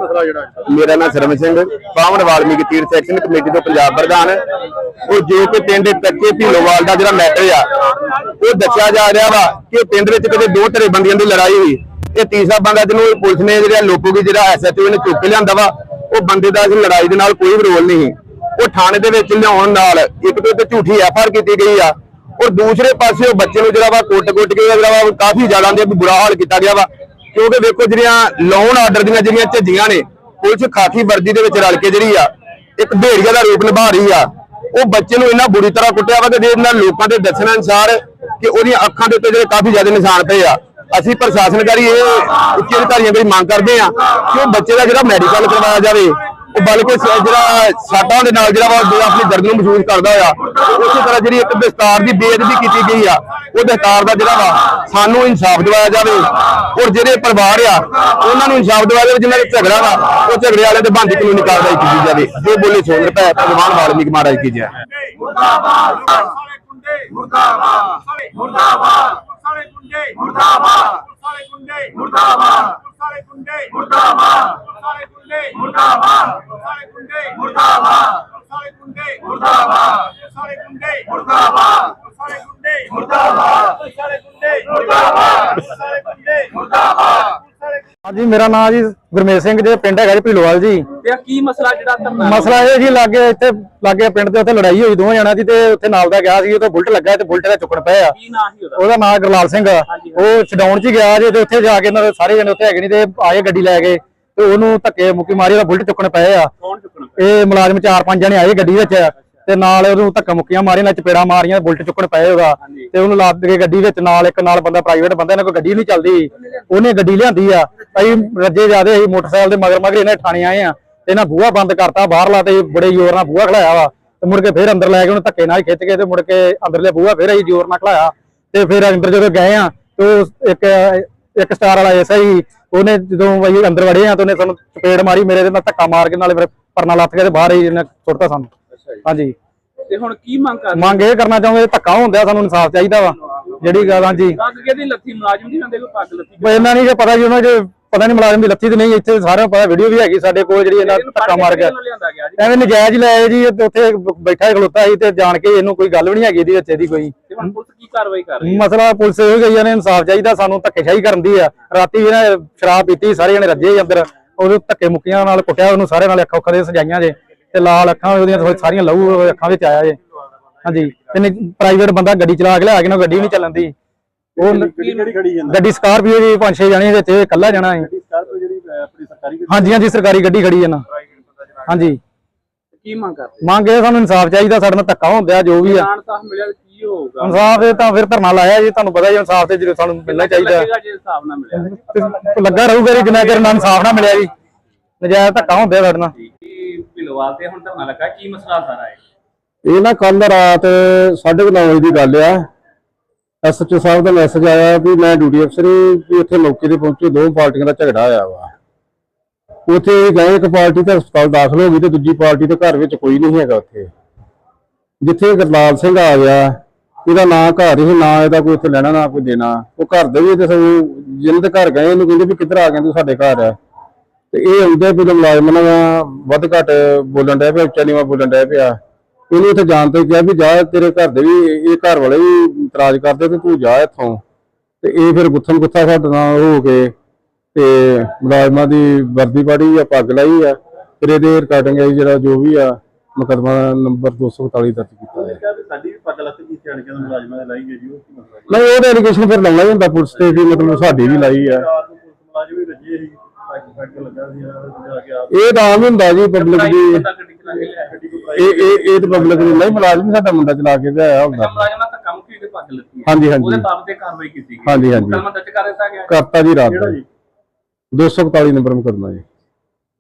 ਮਸਲਾ ਜਿਹੜਾ ਮੇਰਾ ਨਾਮ ਸਰਮ ਸਿੰਘ ਬਾਵਨ ਵਾਲਮੀਕੀ ਤੀਰਥ ਸੈਕਸ਼ਨ ਕਮੇਟੀ ਤੋਂ ਪੰਜਾਬ ਪ੍ਰਧਾਨ। ਉਹ ਜੋ ਕਿ ਪਿੰਡ ਕੱਚੇ ਢੀਲੋਵਾਲ ਦਾ ਜਿਹੜਾ ਮੈਟਰ ਆ, ਉਹ ਦੱਸਿਆ ਜਾ ਰਿਹਾ ਵਾ ਕਿ ਪਿੰਡ ਵਿੱਚ ਕਦੇ ਦੋ ਧੜੇ ਬੰਦੀਆਂ ਦੀ ਲੜਾਈ ਹੋਈ। ਇਹ ਤੀਸਰਾ ਬੰਦਾ ਜਿਹਨੂੰ ਪੁਲਿਸ ਨੇ ਜਿਹੜਾ ਲੋਕੋਗੀ ਜਿਹੜਾ ਐਸਐਚਓ ਨੇ ਚੁੱਕ ਲਿਆਂਦਾ ਵਾ, ਉਹ ਬੰਦੇ ਦਾ ਇਸ ਲੜਾਈ ਦੇ ਨਾਲ ਕੋਈ ਵੀ ਰੋਲ ਨਹੀਂ। ਉਹ ਥਾਣੇ ਦੇ ਵਿੱਚ ਲਿਆਉਣ ਨਾਲ ਇੱਕ ਤੇ ਝੂਠੀ ਐਫਆਰ ਕੀਤੀ ਗਈ ਆ। ਔਰ ਦੂਸਰੇ ਪਾਸੇ ਉਹ ਬੱਚੇ ਨੂੰ ਜਿਹੜਾ ਵਾ ਕੁੱਟ-ਕੁੱਟ ਕੇ ਜਿਹੜਾ ਵਾ ਕਾਫੀ ਜ਼ਿਆਦਾ ਦੇ ਬੁਰਾ ਹਾਲ ਕੀਤਾ ਗਿਆ ਵਾ। ਕਿਉਂਕਿ ਵੇਖੋ ਜਿਹੜੀਆਂ ਲੋਨ ਆਰਡਰ ਦੀਆਂ ਜਿਹੜੀਆਂ ਝੱਜੀਆਂ ਨੇ ਪੁਲਿਸ ਖਾਕੀ ਵਰਦੀ ਦੇ ਵਿੱਚ ਰਲ ਕੇ ਜਿਹੜੀ ਆ, ਇੱਕ ਭੇੜੀਆ ਦਾ ਰੂਪ ਨਿਭਾ ਰਹੀ ਆ। ਉਹ ਬੱਚੇ ਨੂੰ ਇੰਨਾ ਬੁਰੀ ਤਰ੍ਹਾਂ ਕੁੱਟਿਆ ਵਾ ਕਿ ਜਿਹਦੇ ਨਾਲ ਲੋਕਾਂ ਦੇ ਦੱਸਣ ਅਨੁਸਾਰ ਕਿ ਉਹਦੀਆਂ ਅੱਖਾਂ ਦੇ ਉੱਤੇ ਜਿਹੜੇ ਕਾਫੀ ਜ਼ਿਆਦਾ ਨਿਸ਼ਾਨ ਪਏ ਆ। ਅਸੀਂ ਪ੍ਰਸ਼ਾਸਨਕਾਰੀ ਇਹ ਉੱਚ ਅਧਿਕਾਰੀਆਂ ਦੀ ਮੰਗ ਕਰਦੇ ਆ ਕਿ ਉਹ ਬੱਚੇ ਦਾ ਜਿਹੜਾ ਮੈਡੀਕਲ ਕਰਵਾਇਆ ਜਾਵੇ ਉਹ ਬਲਕਿ ਜਿਹੜਾ ਸਾਟਾਂ ਦੇ ਨਾਲ ਜਿਹੜਾ ਵਾ ਜਿਹੜਾ ਆਪਣੀ ਦਰਦ ਨੂੰ ਮਹਿਸੂਸ ਕਰਦਾ ਹੋਇਆ, ਉਸੇ ਤਰ੍ਹਾਂ ਜਿਹੜੀ ਇੱਕ ਦਸਤਾਰ ਦੀ ਬੇਅਦਬੀ ਕੀਤੀ ਗਈ ਆ, ਉਹ ਦਸਤਾਰ ਦਾ ਜਿਹੜਾ ਵਾ ਸਾਨੂੰ ਇਨਸਾਫ ਦਿਵਾਇਆ ਜਾਵੇ ਔਰ ਜਿਹੜੇ ਪਰਿਵਾਰ ਆ, ਉਹਨਾਂ ਨੂੰ ਇਨਸਾਫ ਦਿਵਾਇਆ ਜਾਵੇ, ਜਿਨ੍ਹਾਂ ਦਾ ਝਗੜਾ ਵਾ, ਉਹ ਝਗੜੇ ਵਾਲੇ ਤੇ ਬੰਦੀ ਕਾਨੂੰਨੀ ਕਾਰਵਾਈ ਕੀਤੀ ਜਾਵੇ। ਜੋ ਬੋਲੇ ਸੋਨ ਰੁਪਏ, ਭਗਵਾਨ ਵਾਲਮੀਕ ਮਹਾਰਾਜ ਕੀ ਜੈ। ਮੁਰਦਾਬਾਦ! ਮੁਰਦਾਬਾਦ! ਮੁਰਦਾਬਾਦ! ਸਾਰੇ ਗੁੰਡੇ ਮੁਰਦਾਬਾਦ ਸਾਰੇ ਗੁੰਡੇ ਮੁਰਦਾਬਾਦ ਸਾਰੇ ਗੁੰਡੇ ਮੁਰਦਾਬਾਦ ਸਾਰੇ ਗੁੰਡੇ ਮੁਰਦਾਬਾਦ। ਸਾਰੇ ਗੁੰਡੇ ਮੁਰਦਾਬਾਦ। ਸਾਰੇ ਗੁੰਡੇ ਮੁਰਦਾਬਾਦ। ਸਾਰੇ ਗੁੰਡੇ ਮੁਰਦਾਬਾਦ। ਸਾਰੇ ਗੁੰਡੇ ਮੁਰਦਾਬਾਦ। ਸਾਰੇ ਗੁੰਡੇ ਮੁਰਦਾਬਾਦ। ਸਾਰੇ ਗੁੰਡੇ ਮੁਰਦਾਬਾਦ। ਸਾਰੇ ਹਾਂਜੀ ਮੇਰਾ ਨਾਮ ਜੀ ਗੁਰਮੇਲ ਸਿੰਘ ਜੀ ਪਿੰਡ ਹੈਗਾ ਜੀ ਭੀਲੋਵਾਲ ਜੀ। ਤੇ ਕੀ ਮਸਲਾ ਜਿਹੜਾ ਧਰਨਾ ਮਸਲਾ ਇਹ ਜੀ ਲਾਗੇ ਇੱਥੇ ਲਾਗੇ ਪਿੰਡ ਦੇ ਉੱਥੇ ਲੜਾਈ ਹੋਈ ਦੋਵਾਂ ਜਣਾਂ ਦੀ ਤੇ ਉੱਥੇ ਨਾਲ ਦਾ ਗਿਆ ਸੀ ਉਹ ਤਾਂ ਬੁਲਟ ਲੱਗਾ ਤੇ ਬੁਲਟ ਦਾ ਚੁੱਕਣ ਪਏ ਆ। ਕੀ ਨਾਂ ਸੀ ਉਹਦਾ? ਨਾਮ ਗੁਰਲਾਲ ਸਿੰਘ ਆ। ਉਹ ਛਡਾਉਣ ਚ ਗਿਆ ਜੀ ਤੇ ਉੱਥੇ ਜਾ ਕੇ ਇਹਨਾਂ ਦੇ ਸਾਰੇ ਜਣੇ ਉੱਥੇ ਹੈਗੇ ਨਹੀਂ ਤੇ ਆਏ ਗੱਡੀ ਲੈ ਕੇ। ਤੇ ਉਹਨੂੰ ਧੱਕੇ ਮੁੱਕੀ ਮਾਰੀ ਉਹਦਾ ਬੁਲਟ ਚੁੱਕਣ ਪਏ ਆ। ਕੌਣ ਚੁੱਕਣਾ ਪਿਆ? ਇਹ ਮੁਲਾਜ਼ਮ ਚਾਰ ਪੰਜ ਜਣੇ ਆਏ ਗੱਡੀ ਵਿੱਚ ਤੇ ਨਾਲ ਉਹਨੂੰ ਧੱਕਾ ਮੁੱਕੀਆਂ ਮਾਰੀਆਂ ਨਾਲ ਚਪੇੜਾ ਮਾਰੀਆਂ ਬੁਲਟ ਚੁੱਕਣ ਪਏ ਉਹਦਾ। ਤੇ ਉਹਨੂੰ ਲੱਦ ਕੇ ਗੱਡੀ ਵਿੱਚ ਨਾਲ ਇੱਕ ਨਾਲ ਬੰਦਾ ਪ੍ਰਾਈਵੇਟ ਬੰਦਾ ਇਹਨਾਂ ਕੋਈ ਗੱਡੀ ਨਹੀਂ ਚੱਲਦੀ। ਉਹਨੇ ਗੱਡੀ ਲਿਆਂਦੀ ਆ। ਅਸੀਂ ਰੱਜੇ ਜਾਦੇ ਅਸੀਂ ਮੋਟਰਸਾਈਕਲ ਦੇ ਮਗਰ ਮਗਰ ਇਹਨੇ ਠਾਣੇ ਆਏ ਆ। ਤੇ ਇਹਨਾਂ ਬੂਹਾ ਬੰਦ ਕਰਤਾ ਬਾਹਰਲਾ ਤੇ ਬੜੇ ਜ਼ੋਰ ਨਾਲ ਬੂਹਾ ਖਲਾਇਆ ਵਾ। ਤੇ ਮੁੜ ਕੇ ਫੇਰ ਅੰਦਰ ਲੈ ਕੇ ਉਹਨੂੰ ਧੱਕੇ ਨਾਲ ਹੀ ਖਿੱਚ ਕੇ ਤੇ ਮੁੜ ਕੇ ਅੰਦਰਲੇ ਬੂਹਾ ਫੇਰ ਅਸੀਂ ਜ਼ੋਰ ਨਾਲ ਖਲਾਇਆ ਤੇ ਫਿਰ ਅੰਦਰ ਜਦੋਂ ਗਏ ਆ ਤੇ ਇੱਕ ਇੱਕ ਸਟਾਰ ਵਾਲਾ ਐਸਾ ਹੀ ਉਹਨੇ ਜਦੋਂ ਅਸੀਂ ਅੰਦਰ ਵੜੇ ਆ ਤੇ ਉਹਨੇ ਸਾਨੂੰ ਚਪੇੜ ਮਾਰੀ ਮੇਰੇ ਦੇ ਨਾਲ ਧੱਕਾ ਮਾਰ ਕੇ ਨਾਲੇ ਫਿਰ ਪਰਨਾ ਲੱਥ ਕੇ ਤੇ ਬਾਹਰ ਹੀ ਇਹਨੇ ਸੁੱਟਤਾ ਸਾਨੂੰ। ਹਾਂਜੀ। ਤੇ ਹੁਣ ਕੀ ਮੰਗ ਮੰਗ ਇਹ ਕਰਨਾ ਚਾਹੁੰਦੇ ਧੱਕਾ ਹੁੰਦਾ ਸਾਨੂੰ ਇਨਸਾਫ ਚਾਹੀਦਾ ਵਾ। ਜਿਹੜੀ ਗੱਲ ਹਾਂਜੀ। ਪੱਗ ਕਿਹਦੀ ਲੱਥੀ ਮੁਲਾਜ਼ਮ ਦੀ ਹੁੰਦੇ ਕੋਈ ਪੱਗ ਲੱਥੀ? ਬਈ ਇਹਨਾਂ ਨਹੀਂ ਜੇ ਪਤਾ ਜੀ ਉਹਨਾਂ ਚ ਪਤਾ ਨਹੀਂ ਮੁਲਾਜ਼ਮ ਦੀ ਲੱਥੀ ਤੇ ਨਹੀਂ ਇੱਥੇ ਸਾਰਿਆਂ ਨੂੰ ਪਤਾ ਵੀਡੀਓ ਵੀ ਹੈਗੀ ਸਾਡੇ ਕੋਲ ਜਿਹੜੀ ਇਹਨਾਂ ਧੱਕਾ ਮਾਰ ਗਿਆ ਜੀ। ਐਵੇਂ ਨਜਾਇਜ਼ ਲੈ ਆਏ ਜੀ ਉੱਥੇ ਬੈਠਾ ਖਲੋਤਾ ਸੀ ਤੇ ਜਾਣ ਕੇ ਇਹਨੂੰ ਕੋਈ ਗੱਲ ਵੀ ਨਹੀਂ ਹੈਗੀ ਇਹਦੀ ਵਿੱਚ ਇਹਦੀ ਕੋਈ ਤੇ ਹੁਣ ਪੁਲਿਸ ਕੀ ਕਾਰਵਾਈ ਕਰ ਰਹੀ ਹੈ? ਮਸਲਾ ਪੁਲਿਸ ਇਹ ਗਈ ਨੇ ਇਨਸਾਫ ਚਾਹੀਦਾ ਸਾਨੂੰ ਧੱਕੇਸ਼ਾਹੀ ਕਰਨ ਦੀ ਆ। ਰਾਤੀ ਇਹਨੇ ਸ਼ਰਾਬ ਪੀਤੀ ਸਾਰੇ ਜਣੇ ਰੱਜੇ ਅੰਦਰ। ਉਹਦੇ ਧੱਕੇ ਮੁੱਕੀਆਂ ਨਾਲ ਕੁੱਟਿਆ ਉਹਨੂੰ ਸਾਰੇ ਨਾਲ ਅੱਖਾਂ ਅੱਖਾਂ ਦੇ ਸਜਾਈਆਂ ਜੇ। ਤੇ ਲਾਲ ਅੱਖਾਂ ਉਹਦੀਆਂ ਸਾਰੀਆਂ ਲਹੂ ਅੱਖਾਂ ਵਿੱਚ ਆਇਆ ਜੇ। ਹਾਂਜੀ। ਤੇ ਪ੍ਰਾਈਵੇਟ ਬੰਦਾ ਗੱਡੀ ਚਲਾ ਕੇ ਲਿਆ ਕੇ ਨਾ ਗੱਡੀ ਵੀ ਨਹੀਂ ਚੱਲਣ ਦੀ। ਉਹ ਗੱਡੀ ਸਕਾਰਪੀਓ ਜੀ ਪੰਜ ਛੇ ਜਣੇ ਵਿੱਚ ਇਕੱਲਾ ਜਾਣਾ ਹੈ ਹਾਂਜੀ ਹਾਂਜੀ ਸਰਕਾਰੀ ਗੱਡੀ ਖੜੀ ਹੈ ਨਾ। ਹਾਂਜੀ। ਕੀ ਮੰਗ ਕਰਦੇ? ਮੰਗ ਇਹ ਸਾਨੂੰ ਇਨਸਾਫ ਚਾਹੀਦਾ ਸਾਡੇ ਨਾਲ ਧੱਕਾ ਹੁੰਦਾ ਜੋ ਵੀ ਆ। ਕੀ ਹੋਊਗਾ? ਇਨਸਾਫ ਇਹ ਤਾਂ ਫਿਰ ਧਰਨਾ ਲਾਇਆ ਜੀ ਤੁਹਾਨੂੰ ਪਤਾ ਜੀ ਇਨਸਾਫ ਤੇ ਜਦੋਂ ਸਾਨੂੰ ਮਿਲਣਾ ਚਾਹੀਦਾ। ਲੱਗੇਗਾ ਜੇ ਹਿਸਾਬ ਨਾਲ ਮਿਲਿਆ। ਤੇ ਲੱਗਾ ਰਹੂਗਾ ਜੀ ਜਿੰਨਾ ਚਿਰ ਨਾ ਇਨਸਾਫ ਨਾ ਮਿਲਿਆ ਜੀ। ਨਜਾਇਜ਼ ਧੱਕਾ ਹੁੰਦਾ ਸਾਡੇ ਨਾਲ। ਕੀ ਭਿਲਵਾਲ ਤੇ ਹੁਣ ਧਰਨਾ ਲੱਗਾ ਕੀ ਮਸਲਾ ਸਾਰਾ ਹੈ ਇਹ ਨਾ ਕੱਲ ਰਾਤ 9:30 ਵਜੇ ਦੀ ਗੱਲ ਆ। ਐਸਐਚਓ ਸਾਹਿਬ ਦਾ ਮੈਸੇਜ ਆਇਆ ਵੀ ਮੈਂ ਡਿਊਟੀ ਅਫਸਰ ਹਾਂ ਵੀ ਉੱਥੇ ਮੌਕੇ ਤੇ ਪਹੁੰਚੇ ਦੋ ਪਾਰਟੀਆਂ ਦਾ ਝਗੜਾ ਆਇਆ ਵਾ। ਉੱਥੇ ਗਏ ਇੱਕ ਪਾਰਟੀ ਤਾਂ ਹਸਪਤਾਲ ਦਾਖਲ ਹੋ ਗਈ ਤੇ ਦੂਜੀ ਪਾਰਟੀ ਦੇ ਘਰ ਵਿੱਚ ਕੋਈ ਨਹੀਂ ਹੈਗਾ ਉੱਥੇ। ਜਿੱਥੇ ਗੁਰਲਾਲ ਸਿੰਘ ਆ ਗਿਆ ਇਹਦਾ ਨਾਂ ਘਰ ਹੀ, ਨਾ ਇਹਦਾ ਕੋਈ ਉੱਥੇ ਲੈਣਾ, ਨਾ ਕੋਈ ਦੇਣਾ। ਉਹ ਘਰ ਦੇ ਵੀ ਤੇ ਸਗੋਂ ਜਿਹਨਾਂ ਦੇ ਘਰ ਗਏ ਇਹਨੂੰ ਕਹਿੰਦੇ ਵੀ ਕਿੱਧਰ ਆ ਗਏ ਤੂੰ, ਸਾਡੇ ਘਰ ਆ। ਤੇ ਇਹ ਆਉਂਦੇ ਵੀ ਮੁਲਾਜ਼ਮ ਨਾਲ ਵੱਧ ਘੱਟ ਬੋਲਣ ਡਿਆ ਪਿਆ, ਉੱਚਾ ਨੀਵਾਂ ਬੋਲਣ ਡਿਆ ਪਿਆ। ਇਹਨੂੰ ਉੱਥੇ ਜਾਣ ਤੋਂ ਕਿਹਾ ਵੀ ਜਾ, ਤੇਰੇ ਘਰ ਦੇ ਵੀ, ਇਹ ਘਰ ਵਾਲੇ ਵੀ ਇਤਰਾਜ਼ ਕਰਦੇ ਤੇ ਤੂੰ ਜਾ ਇੱਥੋਂ। ਤੇ ਇਹ ਫਿਰ ਗੁੱਥਮ ਗੁੱਥਾ ਸਾਡੇ ਨਾਲ ਹੋ ਕੇ ਤੇ ਮੁਲਾਜ਼ਮਾਂ ਦੀ ਵਰਦੀ ਪਾੜੀ ਆ, ਪੱਗ ਲਾਈ ਆ। ਫਿਰ ਇਹਦੇ ਰਿਕਾਰਡਿੰਗ ਹੈ ਜਿਹੜਾ ਜੋ ਵੀ ਆ। ਮੁਕਦਮਾ ਨੰਬਰ 241 ਦਰਜ ਕੀਤਾ ਹੈ ਸਾਡੀ ਵੀ ਪੱਗ ਲੱਗ ਗਈ ਸਿਆਣਕਿਆਂ ਦੇ ਮੁਲਾਜ਼ਮਾਂ ਦੇ ਲਾਈ ਗਈ ਜੀ ਉਹ ਨਹੀਂ ਉਹ ਇਹ ਤਾਂ ਆਮ ਹੁੰਦਾ ਜੀ ਪਬਲਿਕ ਦੀ। ਇਹ ਇਹ ਇਹ ਤਾਂ ਪਬਲਿਕ ਦੀ ਨਹੀਂ ਮੁਲਾਜ਼ਮ ਸਾਡਾ ਮੁੰਡਾ ਚਲਾ ਕੇ ਆਇਆ ਹੁੰਦਾ। ਮੁਲਾਜ਼ਮਾਂ ਹਾਂਜੀ ਹਾਂਜੀ। ਉਹਦੇ ਬਾਪ ਤੇ ਕਾਰਵਾਈ ਕੀਤੀ ਗਈ ਹਾਂਜੀ ਹਾਂਜੀ। ਕਰਤਾ ਜੀ ਰਾਤ 241 ਨੰਬਰ ਮੁਕਦਮਾ ਜੀ।